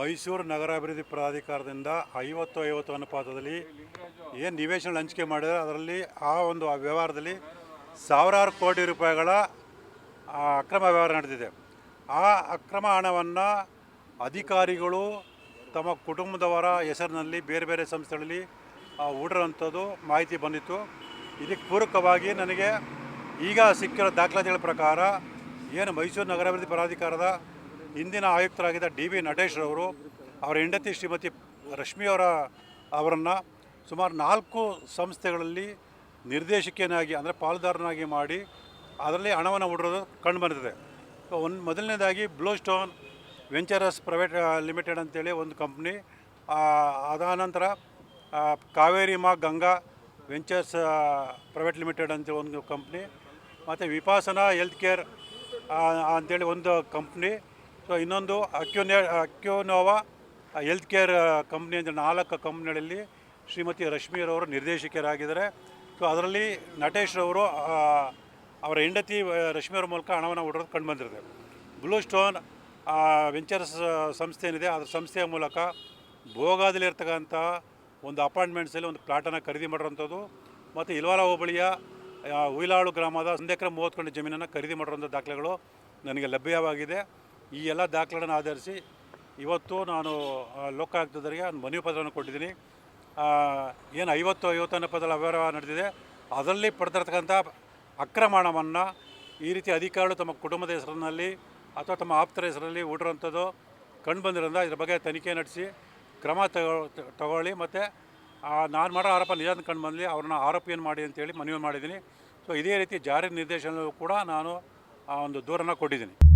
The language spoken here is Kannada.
ಮೈಸೂರು ನಗರಾಭಿವೃದ್ಧಿ ಪ್ರಾಧಿಕಾರದಿಂದ ಐವತ್ತು ಐವತ್ತು ಅನುಪಾತದಲ್ಲಿ ಏನು ನಿವೇಶನ ಹಂಚಿಕೆ ಮಾಡಿದರೆ, ಅದರಲ್ಲಿ ಆ ಒಂದು ವ್ಯವಹಾರದಲ್ಲಿ ಸಾವಿರಾರು ಕೋಟಿ ರೂಪಾಯಿಗಳ ಅಕ್ರಮ ವ್ಯವಹಾರ ನಡೆದಿದೆ. ಆ ಅಕ್ರಮ ಹಣವನ್ನು ಅಧಿಕಾರಿಗಳು ತಮ್ಮ ಕುಟುಂಬದವರ ಹೆಸರಿನಲ್ಲಿ ಬೇರೆ ಬೇರೆ ಸಂಸ್ಥೆಗಳಲ್ಲಿ ಹೂಡಿರೋಂಥದ್ದು ಮಾಹಿತಿ ಬಂದಿತ್ತು. ಇದಕ್ಕೆ ಪೂರಕವಾಗಿ ನನಗೆ ಈಗ ಸಿಕ್ಕಿರೋ ದಾಖಲಾತಿಗಳ ಪ್ರಕಾರ ಏನು ಮೈಸೂರು ನಗರಾಭಿವೃದ್ಧಿ ಪ್ರಾಧಿಕಾರದ ಹಿಂದಿನ ಆಯುಕ್ತರಾಗಿದ್ದ ಡಿ ಬಿ ನಟೇಶ್ರವರು ಅವರ ಹೆಂಡತಿ ಶ್ರೀಮತಿ ರಶ್ಮಿಯವರ ಅವರನ್ನು ಸುಮಾರು ನಾಲ್ಕು ಸಂಸ್ಥೆಗಳಲ್ಲಿ ನಿರ್ದೇಶಕಿಯನಾಗಿ ಅಂದರೆ ಪಾಲುದಾರನಾಗಿ ಮಾಡಿ ಅದರಲ್ಲಿ ಹಣವನ್ನು ಹೂಡಿರೋದು ಕಂಡು ಬಂದಿದೆ. ಒಂದು ಮೊದಲನೇದಾಗಿ blue stone ventures private limited ಅಂತೇಳಿ ಒಂದು ಕಂಪ್ನಿ. ಅದಾನಂತರ ಕಾವೇರಿ ಮಾ ಗಂಗಾ ವೆಂಚರ್ಸ್ ಪ್ರೈವೇಟ್ ಲಿಮಿಟೆಡ್ ಅಂತ ಒಂದು ಕಂಪ್ನಿ. ಮತ್ತು ವಿಪಾಸನಾ ಹೆಲ್ತ್ ಕೇರ್ ಅಂತೇಳಿ ಒಂದು ಕಂಪ್ನಿ. ಸೊ ಇನ್ನೊಂದು ಅಕ್ಯೂನೇ ಅಕ್ಯೂನೋವಾ ಹೆಲ್ತ್ ಕೇರ್ ಕಂಪ್ನಿ ಅಂದರೆ ನಾಲ್ಕು ಕಂಪ್ನಿಗಳಲ್ಲಿ ಶ್ರೀಮತಿ ರಶ್ಮಿಯರವರು ನಿರ್ದೇಶಕರಾಗಿದ್ದಾರೆ. ಸೊ ಅದರಲ್ಲಿ ನಟೇಶ್ರವರು ಅವರ ಹೆಂಡತಿ ರಶ್ಮಿಯವ್ರ ಮೂಲಕ ಹಣವನ್ನು ಕಂಡು ಬಂದಿರುತ್ತೆ ಬ್ಲೂ ಸ್ಟೋನ್ ವೆಂಚರ್ಸ್ ಸಂಸ್ಥೆ ಏನಿದೆ ಅದರ ಸಂಸ್ಥೆಯ ಮೂಲಕ ಭೋಗಾದಲ್ಲಿರ್ತಕ್ಕಂಥ ಒಂದು ಅಪಾರ್ಟ್ಮೆಂಟ್ಸಲ್ಲಿ ಒಂದು ಪ್ಲಾಟನ್ನು ಖರೀದಿ ಮಾಡಿರೋಂಥದ್ದು ಮತ್ತು ಇಲ್ವಾಲ ಹೋಬಳಿಯ ಹುಯಿಲಾಳು ಗ್ರಾಮದ ಒಂದು ಎಕರೆ ಮೂವತ್ತು ಗಂಟೆ ಜಮೀನನ್ನು ಖರೀದಿ ಮಾಡಿರೋಂಥ ದಾಖಲೆಗಳು ನನಗೆ ಲಭ್ಯವಾಗಿದೆ. ಈ ಎಲ್ಲ ದಾಖಲೆಗಳನ್ನು ಆಧರಿಸಿ ಇವತ್ತು ನಾನು ಲೋಕ ಲೋಕಾಯುಕ್ತರಿಗೆ ಒಂದು ಮನವಿ ಪತ್ರವನ್ನು ಕೊಟ್ಟಿದ್ದೀನಿ. ಏನು ಐವತ್ತು, ಐವತ್ತನೇ ಪದರ ಅವ್ಯವಹಾರ ನಡೆದಿದೆ, ಅದರಲ್ಲಿ ಪಡೆದಿರ್ತಕ್ಕಂಥ ಅಕ್ರಮಣವನ್ನು ಈ ರೀತಿ ಅಧಿಕಾರಿಗಳು ತಮ್ಮ ಕುಟುಂಬದ ಹೆಸರಿನಲ್ಲಿ ಅಥವಾ ತಮ್ಮ ಆಪ್ತರ ಹೆಸರಲ್ಲಿ ಹೂಡಿರೋಂಥದ್ದು ಕಂಡು ಬಂದಿರೋದ್ರಿಂದ ಇದ್ರ ಬಗ್ಗೆ ತನಿಖೆ ನಡೆಸಿ ಕ್ರಮ ತಗೊ, ತಗೊಳ್ಳಿ. ಮತ್ತು ನಾನು ಮಾಡೋ ಆರೋಪ ನಿಜ ಅಂತ ಕಂಡು ಬಂದಲ್ಲಿ ಅವ್ರನ್ನ ಆರೋಪಿಯನ್ನು ಮಾಡಿ ಅಂತೇಳಿ ಮನವಿ ಮಾಡಿದ್ದೀನಿ. ಸೊ ಇದೇ ರೀತಿ ಜಾರಿ ನಿರ್ದೇಶನವೂ ಕೂಡ ನಾನು, ಆ, ಒಂದು ದೂರನ್ನು ಕೊಟ್ಟಿದ್ದೀನಿ.